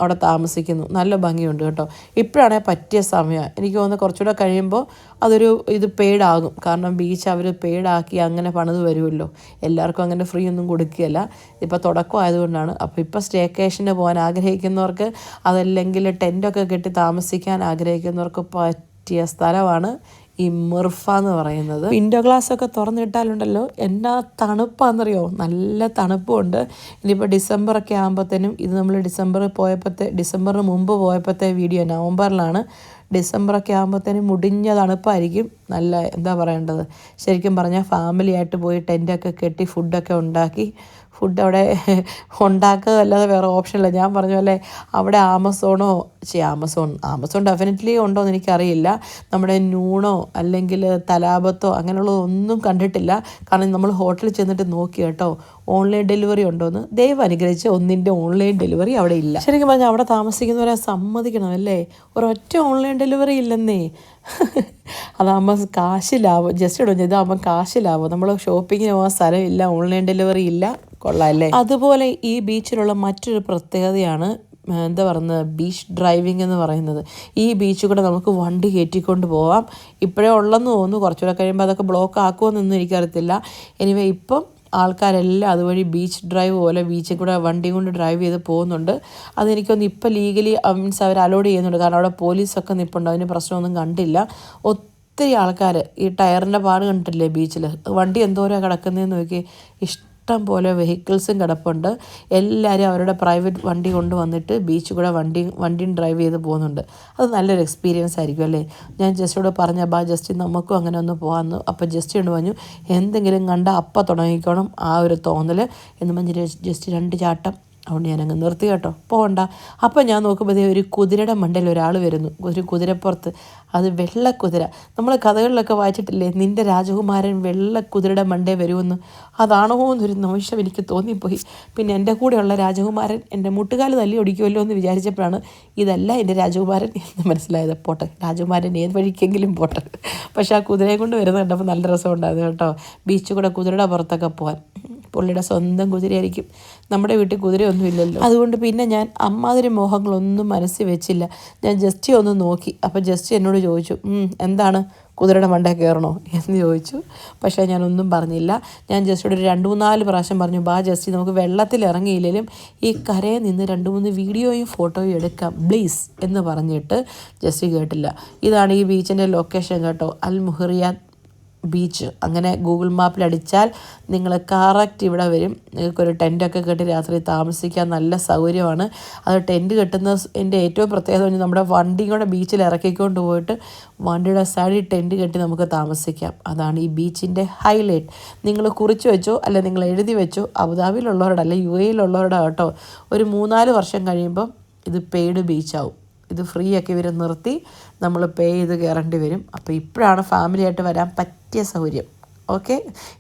അവിടെ താമസിക്കുന്നു. നല്ല ഭംഗിയുണ്ട് കേട്ടോ. ഇപ്പോഴാണേ പറ്റിയ സമയം. എനിക്ക് തോന്നുന്നു കുറച്ചുകൂടെ കഴിയുമ്പോൾ അതൊരു ഇത് പെയ്ഡാകും കാരണം ബീച്ച് അവർ പെയ്ഡാക്കി അങ്ങനെ പണിത് വരുമല്ലോ. എല്ലാവർക്കും അങ്ങനെ ഫ്രീ ഒന്നും കൊടുക്കുകയല്ല. ഇപ്പോൾ തുടക്കം ആയതുകൊണ്ടാണ് അപ്പോൾ ഇപ്പോൾ സ്റ്റേക്കേഷന് പോകാൻ ആഗ്രഹിക്കുന്നവർക്ക് അതല്ലെങ്കിൽ ടെന്റൊക്കെ കെട്ടി താമസിക്കാൻ ആഗ്രഹിക്കുന്നവർക്ക് പറ്റിയ സ്ഥലമാണ് ഈ മിർഫ എന്ന് പറയുന്നത്. വിൻഡോ ഗ്ലാസ് ഒക്കെ തുറന്നിട്ടാലുണ്ടല്ലോ എന്നാ തണുപ്പാണെന്നറിയോ നല്ല തണുപ്പുണ്ട്. ഇനിയിപ്പോൾ ഡിസംബറൊക്കെ ആകുമ്പോഴത്തേനും ഇത് നമ്മൾ ഡിസംബറിൽ പോയപ്പോഴത്തെ ഡിസംബറിന് മുമ്പ് പോയപ്പോഴത്തെ വീഡിയോ നവംബറിലാണ്. ഡിസംബറൊക്കെ ആകുമ്പോഴത്തേനും മുടിഞ്ഞ തണുപ്പായിരിക്കും നല്ല എന്താ പറയേണ്ടത്? ശരിക്കും പറഞ്ഞാൽ ഫാമിലിയായിട്ട് പോയി ടെന്റൊക്കെ കെട്ടി ഫുഡൊക്കെ ഉണ്ടാക്കി ഫുഡ് അവിടെ ഉണ്ടാക്കുക അല്ലാതെ വേറെ ഓപ്ഷനില്ല ഞാൻ പറഞ്ഞ പോലെ അവിടെ ആമസോണോ? ചേ ആമസോൺ ആമസോൺ ഡെഫിനറ്റ്ലി ഉണ്ടോ എന്ന് എനിക്കറിയില്ല. നമ്മുടെ നൂണോ അല്ലെങ്കിൽ തലാപത്തോ അങ്ങനെയുള്ളതൊന്നും കണ്ടിട്ടില്ല. കാരണം നമ്മൾ ഹോട്ടലിൽ ചെന്നിട്ട് നോക്കി കേട്ടോ. ഓൺലൈൻ ഡെലിവറി ഉണ്ടോ എന്ന് ദയവ് അനുഗ്രഹിച്ച് ഒന്നിന്റെ ഓൺലൈൻ ഡെലിവറി അവിടെ ഇല്ല. ശരിക്കും പറഞ്ഞാൽ അവിടെ താമസിക്കുന്നവരെ സമ്മതിക്കണം അല്ലേ? ഒരൊറ്റ ഓൺലൈൻ ഡെലിവറി ഇല്ലെന്നേ. അതാകുമ്പോൾ കാശ് ലാഭം ജസ്റ്റ് ഇടും. ഇതാകുമ്പോൾ കാശ് ലാഭം നമ്മൾ ഷോപ്പിങ്ങിന് പോകാൻ സ്ഥലമില്ല. ഓൺലൈൻ ഡെലിവറി ഇല്ല. കൊള്ളാം അല്ലേ? അതുപോലെ ഈ ബീച്ചിലുള്ള മറ്റൊരു പ്രത്യേകതയാണ് എന്താ പറയുന്നത് ബീച്ച് ഡ്രൈവിംഗ് എന്ന് പറയുന്നത്. ഈ ബീച്ചിൽ കൂടെ നമുക്ക് വണ്ടി കയറ്റിക്കൊണ്ട് പോവാം. ഇപ്പോഴേ ഉള്ളെന്ന് തോന്നുന്നു കുറച്ചുകൂടെ കഴിയുമ്പോൾ അതൊക്കെ ബ്ലോക്ക് ആക്കുമെന്നൊന്നും എനിക്കറിയത്തില്ല. എനിവേ ഇപ്പം ആൾക്കാരെല്ലാം അതുവഴി ബീച്ച് ഡ്രൈവ് പോലെ ബീച്ചിൽ കൂടെ വണ്ടി കൊണ്ട് ഡ്രൈവ് ചെയ്ത് പോകുന്നുണ്ട്. അതെനിക്കൊന്ന് ഇപ്പം ലീഗലി മീൻസ് അവർ അലോഡ് ചെയ്യുന്നുണ്ട്. കാരണം അവിടെ പോലീസൊക്കെ നിൽപ്പുണ്ട് അതിന് പ്രശ്നമൊന്നും കണ്ടില്ല. ഒത്തിരി ആൾക്കാർ ഈ ടയറിന്റെ പാട് കണ്ടിട്ടില്ലേ ബീച്ചിൽ വണ്ടി എന്തോരം കിടക്കുന്നതെന്ന് നോക്കി ഇഷ്ടം പോലെ വെഹിക്കിൾസും കിടപ്പുണ്ട്. എല്ലാവരും അവരുടെ പ്രൈവറ്റ് വണ്ടി കൊണ്ടുവന്നിട്ട് ബീച്ചിൽ കൂടെ വണ്ടി വണ്ടിയും ഡ്രൈവ് ചെയ്ത് പോകുന്നുണ്ട്. അത് നല്ലൊരു എക്സ്പീരിയൻസ് ആയിരിക്കും അല്ലേ? ഞാൻ ജസ്റ്റിനോട് പറഞ്ഞ ബാ ജസ്റ്റ് നമുക്കും അങ്ങനെ ഒന്ന് പോകാമെന്ന് അപ്പോൾ ജസ്റ്റ് കൊണ്ട് പറഞ്ഞു എന്തെങ്കിലും കണ്ട അപ്പം തുടങ്ങിക്കോണം. ആ ഒരു തോന്നൽ എന്ന് പറഞ്ഞ് ജസ്റ്റ് രണ്ട് ചാട്ടം അതുകൊണ്ട് ഞാനങ്ങ് നിർത്തി കേട്ടോ. പോകണ്ട അപ്പം ഞാൻ നോക്കുമ്പോൾ ഒരു കുതിരയുടെ മണ്ടയിൽ ഒരാൾ വരുന്നു. ഒരു കുതിരപ്പുറത്ത്. അത് വെള്ള കുതിര. നമ്മൾ കഥകളിലൊക്കെ വായിച്ചിട്ടില്ലേ? നിന്റെ രാജകുമാരൻ വെള്ള വെള്ളക്കുതിരയുടെ മണ്ടേ വരുമെന്ന്. അതാണോ എന്നൊരു നിമിഷം എനിക്ക് തോന്നിപ്പോയി. പിന്നെ എന്റെ കൂടെയുള്ള രാജകുമാരൻ എന്റെ മുട്ടുകാൽ തല്ലി ഒടിക്കുമല്ലോ എന്ന് വിചാരിച്ചപ്പോഴാണ് ഇതല്ല എന്റെ രാജകുമാരൻ എന്ന് മനസ്സിലായത്. പോട്ടെ രാജകുമാരൻ ഏത് വഴിക്കെങ്കിലും പോട്ടെ. പക്ഷേ ആ കുതിരയെ കൊണ്ട് വരുന്നത് കണ്ടപ്പോൾ നല്ല രസമുണ്ടായിരുന്നു കേട്ടോ. ബീച്ചിൽ കൂടെ കുതിരയുടെ പുറത്തൊക്കെ പോകാൻ പുള്ളിയുടെ സ്വന്തം കുതിരയായിരിക്കും. നമ്മുടെ വീട്ടിൽ കുതിരയൊന്നും ഇല്ലല്ലോ അതുകൊണ്ട് പിന്നെ ഞാൻ അമ്മാതിരി മോഹങ്ങളൊന്നും മനസ്സിൽ വെച്ചില്ല. ഞാൻ ജസ്റ്റ് ഒന്ന് നോക്കി. അപ്പോൾ ജസ്റ്റി എന്നോട് ചോദിച്ചു എന്താണ് കുതിരയുടെ മണ്ടേ കയറണോ? എന്ന് ചോദിച്ചു. പക്ഷേ ഞാനൊന്നും പറഞ്ഞില്ല. ഞാൻ ജസ്റ്റ് ഒരു രണ്ട് മൂന്നാൽ പ്രാവശ്യം പറഞ്ഞു ബാ ജസ്റ്റി നമുക്ക് വെള്ളത്തിൽ ഇറങ്ങിയില്ലെങ്കിലും ഈ കരയിൽ നിന്ന് രണ്ട് മൂന്ന് വീഡിയോയും ഫോട്ടോയും എടുക്കാം പ്ലീസ് എന്ന് പറഞ്ഞിട്ട് ജസ്റ്റി കേട്ടില്ല. ഇതാണ് ഈ ബീച്ചിന്റെ ലൊക്കേഷൻ കേട്ടോ അൽ മുഹറിയാത്ത് ബീച്ച് അങ്ങനെ ഗൂഗിൾ മാപ്പിൽ അടിച്ചാൽ നിങ്ങൾ കറക്റ്റ് ഇവിടെ വരും. നിങ്ങൾക്കൊരു ടെന്റൊക്കെ കെട്ടി രാത്രി താമസിക്കാൻ നല്ല സൗകര്യമാണ്. അത് ടെന്റ് കെട്ടുന്ന എന്റെ ഏറ്റവും പ്രത്യേകത പറഞ്ഞാൽ നമ്മുടെ വണ്ടി കൂടെ ബീച്ചിൽ ഇറക്കിക്കൊണ്ട് പോയിട്ട് വണ്ടിയുടെ സൈഡിൽ ടെന്റ് കെട്ടി നമുക്ക് താമസിക്കാം. അതാണ് ഈ ബീച്ചിന്റെ ഹൈലൈറ്റ് നിങ്ങൾ കുറിച്ച് വെച്ചോ അല്ലെ നിങ്ങൾ എഴുതി വെച്ചോ അബുദാബിയിലുള്ളവരുടെ അല്ലെ യു എയിലുള്ളവരുടെ കേട്ടോ ഒരു മൂന്നാൽ വർഷം കഴിയുമ്പം ഇത് പെയ്ഡ് ബീച്ചാവും ഇത് ഫ്രീ ഒക്കെ ഇവർ നിർത്തി നമ്മൾ പേ ചെയ്ത് കയറേണ്ടി വരും. അപ്പോൾ ഇപ്പോഴാണ് ഫാമിലിയായിട്ട് വരാൻ പറ്റിയ സൗകര്യം. ഓക്കെ?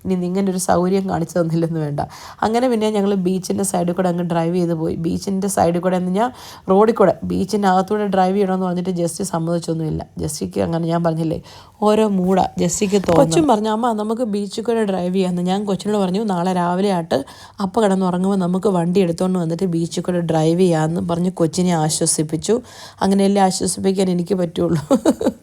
ഇനി ഇങ്ങനെ ഒരു സൗകര്യം കാണിച്ചു തന്നില്ലെന്ന് വേണ്ട. അങ്ങനെ പിന്നെ ഞങ്ങൾ ബീച്ചിന്റെ സൈഡിൽ കൂടെ അങ്ങ് ഡ്രൈവ് ചെയ്ത് പോയി. ബീച്ചിന്റെ സൈഡിൽ കൂടെ എന്ന് ഞാൻ റോഡിൽ കൂടെ. ബീച്ചിന്റെ അകത്തൂടെ ഡ്രൈവ് ചെയ്യണമെന്ന് പറഞ്ഞിട്ട് ജസ്റ്റ് സമ്മതിച്ചൊന്നുമില്ല. ജസ്റ്റിക്ക് അങ്ങനെ ഞാൻ പറഞ്ഞില്ലേ ഓരോ മൂടാ. ജസ്റ്റിക്ക് കൊച്ചും പറഞ്ഞു അമ്മ നമുക്ക് ബീച്ചിൽ കൂടെ ഡ്രൈവ് ചെയ്യാമെന്ന് ഞാൻ കൊച്ചിനോട് പറഞ്ഞു നാളെ രാവിലെ ആയിട്ട് അപ്പം കിടന്നുറങ്ങുമ്പോൾ നമുക്ക് വണ്ടി എടുത്തുകൊണ്ട് വന്നിട്ട് ബീച്ചിൽ കൂടെ ഡ്രൈവ് ചെയ്യാമെന്ന് പറഞ്ഞ് കൊച്ചിനെ ആശ്വസിപ്പിച്ചു. അങ്ങനെയല്ലേ ആശ്വസിപ്പിക്കാൻ എനിക്ക് പറ്റുള്ളൂ. (laughs)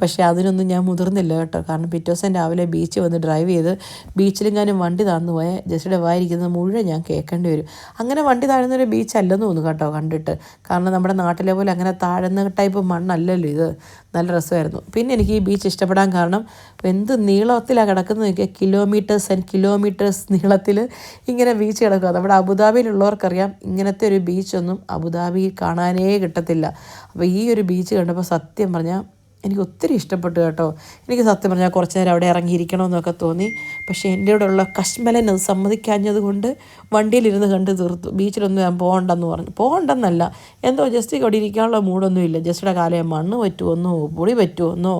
പക്ഷേ അതിനൊന്നും ഞാൻ മുതിർന്നില്ല കേട്ടോ. കാരണം പിറ്റേ ദിവസം രാവിലെ ബീച്ചിൽ വന്ന് ഡ്രൈവ് ചെയ്ത് ബീച്ചിലെങ്ങാനും വണ്ടി താന്നു പോയാൽ ജസ്റ്റിയുടെ വായിരിക്കുന്നത് മുഴുവൻ ഞാൻ കേൾക്കേണ്ടി വരും. അങ്ങനെ വണ്ടി താഴുന്നൊരു ബീച്ചല്ലെന്ന് തോന്നുന്നു കേട്ടോ കണ്ടിട്ട്. കാരണം നമ്മുടെ നാട്ടിലെ പോലെ അങ്ങനെ താഴ്ന്ന ടൈപ്പ് മണ്ണല്ലല്ലോ ഇത്. നല്ല രസമായിരുന്നു. പിന്നെ എനിക്ക് ഈ ബീച്ച് ഇഷ്ടപ്പെടാൻ കാരണം എന്ത് നീളത്തിലാണ് കിടക്കുന്നത് നോക്കിയാൽ കിലോമീറ്റേഴ്സ് ആൻഡ് കിലോമീറ്റേഴ്സ് നീളത്തിൽ ഇങ്ങനെ ബീച്ച് കിടക്കുക നമ്മുടെ അബുദാബിയിലുള്ളവർക്കറിയാം ഇങ്ങനത്തെ ഒരു ബീച്ചൊന്നും അബുദാബി കാണാനേ കിട്ടത്തില്ല. അപ്പോൾ ഈ ഒരു ബീച്ച് കണ്ടപ്പോൾ സത്യം പറഞ്ഞാൽ എനിക്ക് ഒത്തിരി ഇഷ്ടപ്പെട്ടു കേട്ടോ. എനിക്ക് സത്യം പറഞ്ഞാൽ കുറച്ച് നേരം അവിടെ ഇറങ്ങിയിരിക്കണമെന്നൊക്കെ തോന്നി. പക്ഷേ എന്റെ ഇവിടെ ഉള്ള കശ്മലൻ അത് സമ്മതിക്കാഞ്ഞത് കൊണ്ട് വണ്ടിയിലിരുന്ന് കണ്ട് തീർത്തു. ബീച്ചിലൊന്നും ഞാൻ പോകണ്ടെന്ന് പറഞ്ഞു. പോകണ്ടെന്നല്ല. എന്തോ ജസ്റ്റ് ഇവിടെ ഇരിക്കാനുള്ള മൂടൊന്നും ഇല്ല ജസ്റ്റിയുടെ കാലം മണ്ണ് പറ്റുമെന്നോ പൊടി പറ്റുമെന്നോ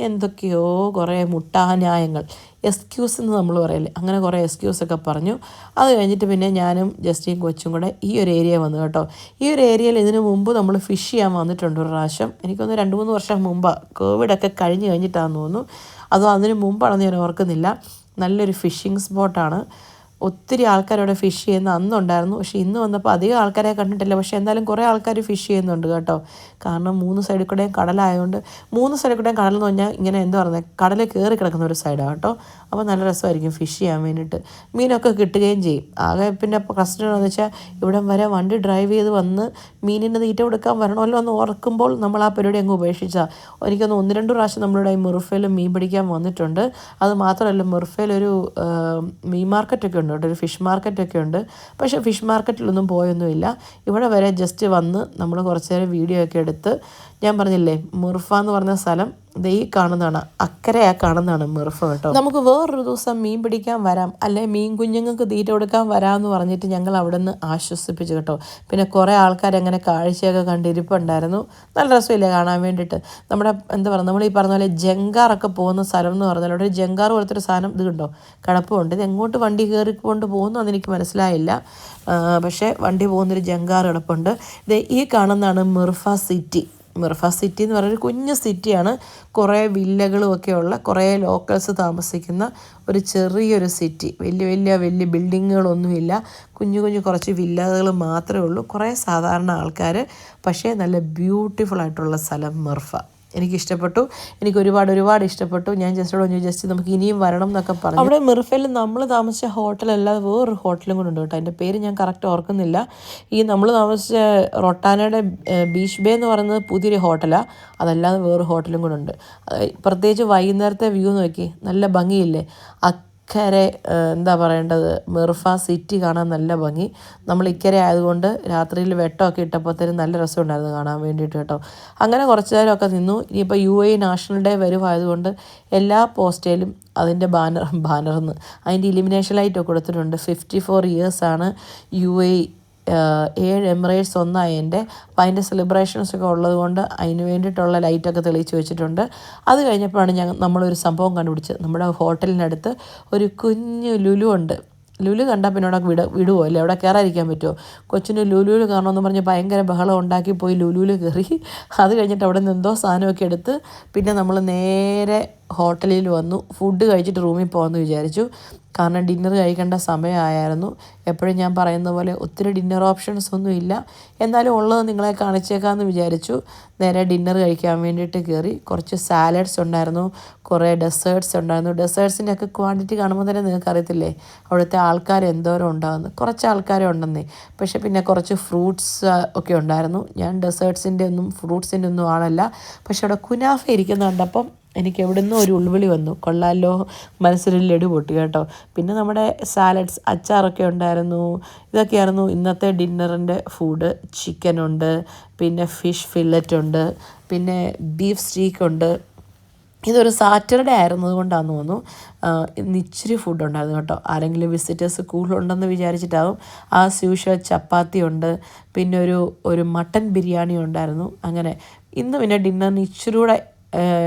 എന്തൊക്കെയോ കുറേ മുട്ടാന്യായങ്ങൾ എക്സ്ക്യൂസ് എന്ന് നമ്മൾ പറയല്ലേ? അങ്ങനെ കുറേ എക്സ്ക്യൂസൊക്കെ പറഞ്ഞു. അത് കഴിഞ്ഞിട്ട് പിന്നെ ഞാനും ജസ്റ്റിയും കൊച്ചും കൂടെ ഈ ഒരു ഏരിയ വന്നു കേട്ടോ. ഈ ഒരു ഏരിയയിൽ ഇതിനു മുമ്പ് നമ്മൾ ഫിഷ് ചെയ്യാൻ വന്നിട്ടുണ്ട് ഒരു പ്രാവശ്യം. എനിക്കൊന്ന് രണ്ട് മൂന്ന് വർഷം മുമ്പാണ് കോവിഡൊക്കെ കഴിഞ്ഞ് കഴിഞ്ഞിട്ടാണെന്ന് തോന്നുന്നു. അതോ അതിന് മുമ്പാണെന്ന് ഞാൻ ഓർക്കുന്നില്ല. നല്ലൊരു ഫിഷിംഗ് സ്പോട്ടാണ് ഒത്തിരി ആൾക്കാർ അവിടെ ഫിഷ് ചെയ്യുന്ന അന്നുണ്ടായിരുന്നു. പക്ഷേ ഇന്ന് വന്നപ്പോൾ അധികം ആൾക്കാരെ കണ്ടിട്ടില്ല. പക്ഷേ എന്തായാലും കുറേ ആൾക്കാർ ഫിഷ് ചെയ്യുന്നുണ്ട് കേട്ടോ. കാരണം മൂന്ന് സൈഡിൽ കൂടെയും കടലായതുകൊണ്ട് മൂന്ന് സൈഡിൽ കൂടെയും കടൽ എന്ന് പറഞ്ഞാൽ ഇങ്ങനെ എന്താ പറയുന്നത് കടൽ കയറി കിടക്കുന്ന ഒരു സൈഡാണ് കേട്ടോ. അപ്പോൾ നല്ല രസമായിരിക്കും ഫിഷ് ചെയ്യാൻ വേണ്ടിയിട്ട്. മീനൊക്കെ കിട്ടുകയും ചെയ്യും. ആകെ പിന്നെ പ്രശ്നം എന്ന് വെച്ചാൽ ഇവിടെ വരെ വണ്ടി ഡ്രൈവ് ചെയ്ത് വന്ന് മീനിന് തീറ്റ കൊടുക്കാൻ വരണമല്ലോ എന്ന് ഓർക്കുമ്പോൾ നമ്മൾ ആ പരിപാടി അങ്ങ് ഉപേക്ഷിച്ചാൽ എനിക്കൊന്ന് ഒന്ന് രണ്ട് പ്രാവശ്യം നമ്മളിവിടെ ഈ മുറുഫയിൽ മീൻ പിടിക്കാൻ വന്നിട്ടുണ്ട്. അത് മാത്രമല്ല മുറുഫയിൽ ഒരു മീൻ മാർക്കറ്റൊക്കെ ഉണ്ട്. ഇവിടെ ഒരു ഫിഷ് മാർക്കറ്റൊക്കെ ഉണ്ട്. പക്ഷേ ഫിഷ് മാർക്കറ്റിലൊന്നും പോയൊന്നുമില്ല. ഇവിടെ വരെ ജസ്റ്റ് വന്ന് നമ്മൾ കുറച്ച് നേരം വീഡിയോ ഒക്കെ എടുത്ത് ഞാൻ പറഞ്ഞില്ലേ മുർഫ എന്ന് പറഞ്ഞ സ്ഥലം ദേ ഈ കാണുന്നതാണ്. അക്കരെ ആ കാണുന്നതാണ് മിർഫ കേട്ടോ. നമുക്ക് വേറൊരു ദിവസം മീൻ പിടിക്കാൻ വരാം അല്ലെ മീൻ കുഞ്ഞുങ്ങൾക്ക് തീറ്റ കൊടുക്കാൻ വരാമെന്ന് പറഞ്ഞിട്ട് ഞങ്ങൾ അവിടെ നിന്ന് ആശ്വസിപ്പിച്ചു കേട്ടോ. പിന്നെ കുറേ ആൾക്കാർ അങ്ങനെ കാഴ്ചയൊക്കെ കണ്ടിരിപ്പുണ്ടായിരുന്നു. നല്ല രസമില്ലേ കാണാൻ വേണ്ടിയിട്ട്. നമ്മുടെ എന്താ പറയുക നമ്മൾ ഈ പറഞ്ഞ പോലെ ജങ്കാറൊക്കെ പോകുന്ന സ്ഥലം എന്ന് പറഞ്ഞാൽ അവിടെ ഒരു ജങ്കാർ പോലത്തെ ഒരു സാധനം ഇത് കണ്ടോ? കിടപ്പുണ്ട്. ഇത് എങ്ങോട്ട് വണ്ടി കയറിക്കൊണ്ട് പോകുന്നു അതെനിക്ക് മനസ്സിലായില്ല. പക്ഷേ വണ്ടി പോകുന്നൊരു ജങ്കാർ കിടപ്പുണ്ട്. ഇത് ഈ കാണുന്നതാണ് മിർഫ സിറ്റി. മിർഫ സിറ്റി എന്ന് പറയുന്ന ഒരു കുഞ്ഞു സിറ്റിയാണ് കുറേ വില്ലകളും ഒക്കെ ഉള്ള കുറേ ലോക്കൽസ് താമസിക്കുന്ന ഒരു ചെറിയൊരു സിറ്റി വലിയ വലിയ വലിയ ബിൽഡിങ്ങുകളൊന്നുമില്ല കുഞ്ഞു കുഞ്ഞു കുറച്ച് വില്ലകൾ മാത്രമേ ഉള്ളൂ. കുറേ സാധാരണ ആൾക്കാർ പക്ഷേ നല്ല ബ്യൂട്ടിഫുൾ ആയിട്ടുള്ള സ്ഥലം മിർഫ എനിക്ക് ഇഷ്ടപ്പെട്ടു എനിക്ക് ഒരുപാട് ഒരുപാട് ഇഷ്ടപ്പെട്ടു. ഞാൻ ജസ്റ്റ് പറഞ്ഞു ജസ്റ്റ് നമുക്ക് ഇനിയും വരണം എന്നൊക്കെ പറഞ്ഞു. അവിടെ മിർഫയിൽ നമ്മൾ താമസിച്ച ഹോട്ടലല്ലാതെ വേറൊരു ഹോട്ടലും കൂടെ ഉണ്ട് കേട്ടോ. അതിന്റെ പേര് ഞാൻ കറക്റ്റ് ഓർക്കുന്നില്ല. ഈ നമ്മൾ താമസിച്ച റൊട്ടാനയുടെ ബീച്ച് ബേ എന്ന് പറയുന്നത് പുതിയൊരു ഹോട്ടലാണ് അതല്ലാതെ വേറൊരു ഹോട്ടലും കൂടെ ഉണ്ട്. പ്രത്യേകിച്ച് വൈകുന്നേരത്തെ വ്യൂ നോക്കി നല്ല ഭംഗിയില്ലേ? അക്കരെ ഏഹ്, എന്താ പറയേണ്ടത്? മിർഫ സിറ്റി കാണാൻ നല്ല ഭംഗി. നമ്മൾ ഇക്കരെ ആയതുകൊണ്ട് രാത്രിയിൽ വെട്ടമൊക്കെ ഇട്ടപ്പോഴത്തേനും നല്ല രസമുണ്ടായിരുന്നു കാണാൻ വേണ്ടിയിട്ട് കേട്ടോ. അങ്ങനെ കുറച്ച് നേരമൊക്കെ നിന്നു. ഇനിയിപ്പോൾ യു എ നാഷണൽ ഡേ വരുമായതുകൊണ്ട് എല്ലാ പോസ്റ്റേലും അതിന്റെ ബാനർ ബാനർന്ന് അതിന്റെ ഇലിമിനേഷൻ ലൈറ്റൊക്കെ കൊടുത്തിട്ടുണ്ട്. ഫിഫ്റ്റി ഫോർ ഇയേഴ്സാണ് യു എ ഏഴ് എമിറേറ്റ്സ് ഒന്നായതിന്റെ അപ്പം അതിന്റെ സെലിബ്രേഷൻസൊക്കെ ഉള്ളത് കൊണ്ട് അതിന് വേണ്ടിയിട്ടുള്ള ലൈറ്റൊക്കെ തെളിയിച്ച് വെച്ചിട്ടുണ്ട്. അത് കഴിഞ്ഞപ്പോഴാണ് ഞങ്ങൾ നമ്മളൊരു സംഭവം കണ്ടുപിടിച്ചത്. നമ്മുടെ ഹോട്ടലിനടുത്ത് ഒരു കുഞ്ഞു ലുലു ഉണ്ട്. ലുലു കണ്ടാൽ പിന്നെ അവിടെ വിട വിടുമോ അല്ലേ? അവിടെ കയറാതിരിക്കാൻ പറ്റുമോ കൊച്ചിന് ലുലുവിൽ കാണുമെന്ന് പറഞ്ഞ് ഭയങ്കര ബഹളം ഉണ്ടാക്കി പോയി ലുലുവിൽ കയറി. അത് കഴിഞ്ഞിട്ട് അവിടെ നിന്ന് എന്തോ സാധനമൊക്കെ എടുത്ത് പിന്നെ നമ്മൾ നേരെ ഹോട്ടലിൽ വന്നു. ഫുഡ് കഴിച്ചിട്ട് റൂമിൽ പോകാമെന്ന് വിചാരിച്ചു. കാരണം ഡിന്നർ കഴിക്കേണ്ട സമയമായിരുന്നു. എപ്പോഴും ഞാൻ പറയുന്ന പോലെ ഒത്തിരി ഡിന്നർ ഓപ്ഷൻസ് ഒന്നും ഇല്ല. എന്നാലും ഉള്ളത് നിങ്ങളെ കാണിച്ചേക്കാമെന്ന് വിചാരിച്ചു. നേരെ ഡിന്നർ കഴിക്കാൻ വേണ്ടിയിട്ട് കയറി. കുറച്ച് സാലഡ്സ് ഉണ്ടായിരുന്നു. കുറേ ഡെസേർട്സ് ഉണ്ടായിരുന്നു. ഡെസേർട്സിന്റെയൊക്കെ ക്വാണ്ടിറ്റി കാണുമ്പോൾ തന്നെ നിങ്ങൾക്ക് അറിയത്തില്ലേ അവിടുത്തെ ആൾക്കാർ എന്തോരം ഉണ്ടാകുന്നു കുറച്ച് ആൾക്കാരെ ഉണ്ടെന്നേ. പക്ഷേ പിന്നെ കുറച്ച് ഫ്രൂട്ട്സ് ഒക്കെ ഉണ്ടായിരുന്നു. ഞാൻ ഡെസേർട്സിന്റെ ഒന്നും ഫ്രൂട്ട്സിന്റെ ഒന്നും ആളല്ല. പക്ഷേ അവിടെ കുനാഫ ഇരിക്കുന്ന കണ്ടപ്പം എനിക്ക് എവിടുന്നോ ഒരു ഉൾവിളി വന്നു. കൊള്ളാലോ മനസ്സിലൊരു ലഡു പൊട്ടി കേട്ടോ. പിന്നെ നമ്മുടെ സാലഡ്സ് അച്ചാറൊക്കെ ഉണ്ടായിരുന്നു. ഇതൊക്കെയായിരുന്നു ഇന്നത്തെ ഡിന്നറിന്റെ ഫുഡ് ചിക്കനുണ്ട് പിന്നെ ഫിഷ് ഫില്ലറ്റ് ഉണ്ട് പിന്നെ ബീഫ് സ്റ്റീക്ക് ഉണ്ട്. ഇതൊരു സാറ്റർഡേ ആയിരുന്നത് കൊണ്ടാന്ന് തോന്നുന്നു. ഇന്ന് ഇച്ചിരി ഫുഡ് ഉണ്ടായിരുന്നു കേട്ടോ. ആരെങ്കിലും വിസിറ്റേഴ്സ് കൂടുതലുണ്ടെന്ന് വിചാരിച്ചിട്ടാവും. ആ സ്യൂഷ ചപ്പാത്തി ഉണ്ട്. പിന്നെ ഒരു ഒരു മട്ടൻ ബിരിയാണി ഉണ്ടായിരുന്നു. അങ്ങനെ. ഇന്ന് പിന്നെ ഡിന്നറിന് ഇച്ചിരി കൂടെ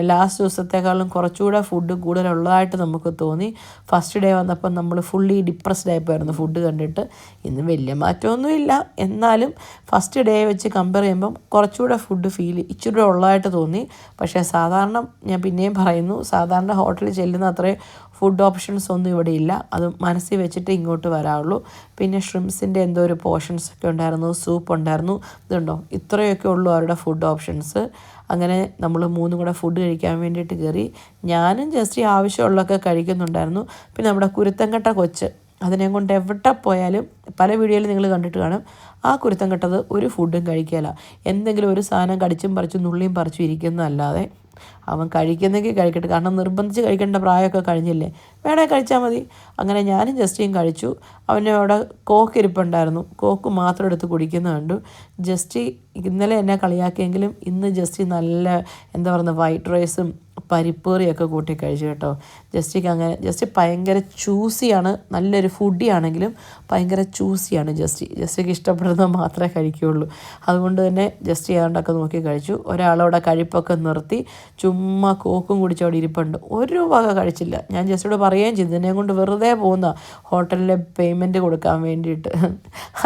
ലാസ്റ്റ് ദിവസത്തേക്കാളും കുറച്ചുകൂടെ ഫുഡ് കൂടുതലുള്ളതായിട്ട് നമുക്ക് തോന്നി. ഫസ്റ്റ് ഡേ വന്നപ്പോൾ നമ്മൾ ഫുള്ളി ഡിപ്രസ്ഡ് ആയിപ്പോയിരുന്നു ഫുഡ് കണ്ടിട്ട്. ഇന്ന് വലിയ മാറ്റമൊന്നുമില്ല. എന്നാലും ഫസ്റ്റ് ഡേ വെച്ച് കമ്പയർ ചെയ്യുമ്പം കുറച്ചുകൂടെ ഫുഡ് ഫീൽ ഇച്ചിരി ഉള്ളതായിട്ട് തോന്നി. പക്ഷേ സാധാരണ ഞാൻ പിന്നെയും പറയുന്നു സാധാരണ ഹോട്ടലിൽ ചെല്ലുന്ന അത്രയും ഫുഡ് ഓപ്ഷൻസ് ഒന്നും ഇവിടെ ഇല്ല. അത് മനസ്സിൽ വെച്ചിട്ട് ഇങ്ങോട്ട് വരാറുള്ളൂ പിന്നെ ഷ്രിംസിന്റെ എന്തോ ഒരു പോർഷൻസ് ഒക്കെ ഉണ്ടായിരുന്നു. സൂപ്പ് ഉണ്ടായിരുന്നു. ഇതുണ്ടോ? ഇത്രയൊക്കെ ഉള്ളൂ അവരുടെ ഫുഡ് ഓപ്ഷൻസ് അങ്ങനെ നമ്മൾ മൂന്നും കൂടെ ഫുഡ് കഴിക്കാൻ വേണ്ടിയിട്ട് കയറി. ഞാനും ജസ്റ്റ് ഈ ആവശ്യമുള്ളതൊക്കെ കഴിക്കുന്നുണ്ടായിരുന്നു. പിന്നെ നമ്മുടെ കുരുത്തങ്കട്ട കൊച്ച്. അതിനെ കൊണ്ട് എവിടെ പോയാലും പല വീഡിയോയിൽ നിങ്ങൾ കണ്ടിട്ട് കാണും. ആ കുരുത്തം കെട്ടത് ഒരു ഫുഡും കഴിക്കില്ല എന്തെങ്കിലും ഒരു സാധനം കടിച്ചും പറിച്ചും നുള്ളിയും പറിച്ചും ഇരിക്കുന്നതല്ലാതെ അവൻ കഴിക്കുന്നെങ്കിൽ കഴിക്കട്ടെ. കാരണം നിർബന്ധിച്ച് കഴിക്കേണ്ട പ്രായമൊക്കെ കഴിഞ്ഞില്ലേ? വേണേ കഴിച്ചാൽ മതി. അങ്ങനെ ഞാനും ജസ്റ്റിയും കഴിച്ചു. അവന് അവിടെ കോക്ക് ഇരിപ്പുണ്ടായിരുന്നു. കോക്ക് മാത്രം എടുത്ത് കുടിക്കുന്ന കണ്ടു. ജസ്റ്റി ഇന്നലെ എന്നെ കളിയാക്കിയെങ്കിലും ഇന്ന് ജസ്റ്റി നല്ല എന്താ പറയുക വൈറ്റ് റൈസും പരിപ്പേറിയൊക്കെ കൂട്ടി കഴിച്ചു കേട്ടോ. ജസ്റ്റിക്ക് അങ്ങനെ ജസ്റ്റ് ഭയങ്കര ചൂസിയാണ് നല്ലൊരു ഫുഡിയാണെങ്കിലും ഭയങ്കര ചൂസിയാണ് ജസ്റ്റി. ജസ്റ്റിക്ക് ഇഷ്ടപ്പെടുന്നത് മാത്രമേ കഴിക്കുകയുള്ളൂ. അതുകൊണ്ട് തന്നെ ജസ്റ്റ് ഏതാണ്ടൊക്കെ നോക്കി കഴിച്ചു. ഒരാളവിടെ കഴിപ്പൊക്കെ നിർത്തി. ചുമ്മാ കോക്കും കുടിച്ച് അവിടെ ഇരിപ്പുണ്ട്. ഒരു വക കഴിച്ചില്ല. ഞാൻ ജസ്റ്റോട് പറയുകയും ചെയ്തു. എന്നെ കൊണ്ട് വെറുതെ പോകുന്ന ഹോട്ടലിലെ പേയ്മെന്റ് കൊടുക്കാൻ വേണ്ടിയിട്ട്.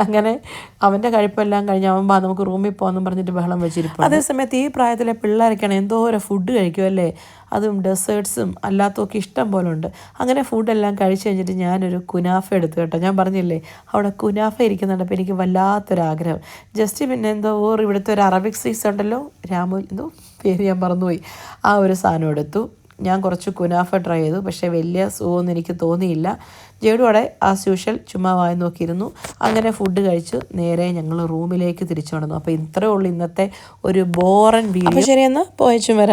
അങ്ങനെ അവന്റെ കഴിപ്പെല്ലാം കഴിഞ്ഞ് അവൻ ബാ നമുക്ക് റൂമിൽ പോകാമെന്ന് പറഞ്ഞിട്ട് ബഹളം വെച്ചിരിക്കും അതേസമയത്ത് ഈ പ്രായത്തിലെ പിള്ളേരൊക്കെയാണ് എന്തോരം ഫുഡ് കഴിക്കുമല്ലേ അതും ഡെസേർട്സും അല്ലാത്തതൊക്കെ ഇഷ്ടം പോലെ ഉണ്ട് അങ്ങനെ ഫുഡെല്ലാം കഴിച്ചു കഴിഞ്ഞിട്ട് ഞാനൊരു കുനാഫ എടുത്തു കേട്ടോ. ഞാൻ പറഞ്ഞില്ലേ അവിടെ കുനാഫ ഇരിക്കുന്നുണ്ടപ്പോൾ എനിക്ക് വല്ലാത്തൊരാഗ്രഹം. ജസ്റ്റ് പിന്നെ എന്തോ ഓർ ഇവിടുത്തെ ഒരു അറബിക് സീസ് ഉണ്ടല്ലോ രാമു എന്തോ പേര് ഞാൻ മറന്നുപോയി. ആ ഒരു സാധനം എടുത്തു. ഞാൻ കുറച്ച് കുനാഫ ട്രൈ ചെയ്തു. പക്ഷേ വലിയ സുഖമൊന്നും എനിക്ക് തോന്നിയില്ല. ജേഡുവിടെ ആസ് യൂഷ്വൽ ചുമ്മാ വായി നോക്കിയിരുന്നു. അങ്ങനെ ഫുഡ് കഴിച്ച് നേരെ ഞങ്ങൾ റൂമിലേക്ക് തിരിച്ചു നടന്നു. അപ്പോൾ ഇത്രയേ ഉള്ളൂ ഇന്നത്തെ ഒരു ബോറൻ വീഡിയോ ശരി എന്നാൽ പോയച്ചും വരാം